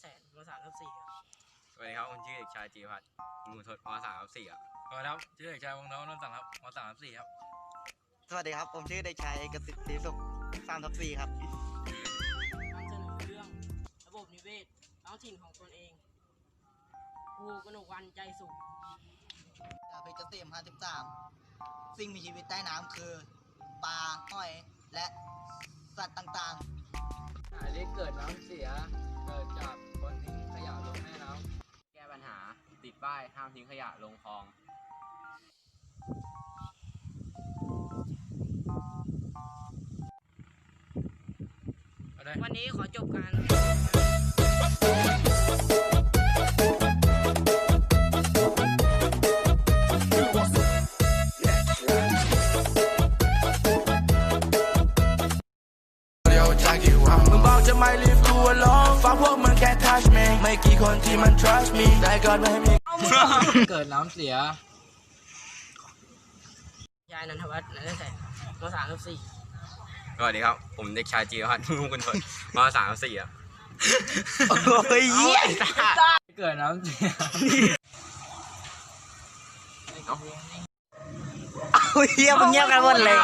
แสนมสามทับสี่ครับสวัสดีครับผมชื่อเด็กชายจีพัฒน์มูทศมสามครับสี่อะสวัสดีครับชื่อเด็กชายวงน้องนนท์สังครับมสามสี่ครับ สวัสดีครับ ผมชื่อเด็กชายเอกสิทธิ์ศรีสุขสามทับสี่ครับนำเสนอเรื่องระบบนิเวศท้องถิ่นของตนเองภูกนกวันใจสุขดาวเพชรเกษม53สิ่งมีชีวิตใต้น้ำคือปลาหอยและสัตว์ต่างสาเหตุเกิดน้ำเสียเกิดจาก ป้ายห้ามทิ้งขยะลงคลองเอาได้วันนี้ขอจบการมึงบอกจะไม่ leave กู alone ฟังพวกมึงแค่ touch me ไม่กี่คนที่มัน trust me แต่ก่อนไม่มี เกิดน้ำเสีย ยายนันทวัฒน์นันทแสนมสามทับสี่สวัสดีครับ ผมเด็กชายจีพัฒน์มูกุลทศมสามครับสี่อะๆโอ้ยเหี้ยเกิดน้ำเสียเอาเหี้ยมึงเงียบกันหมดเลย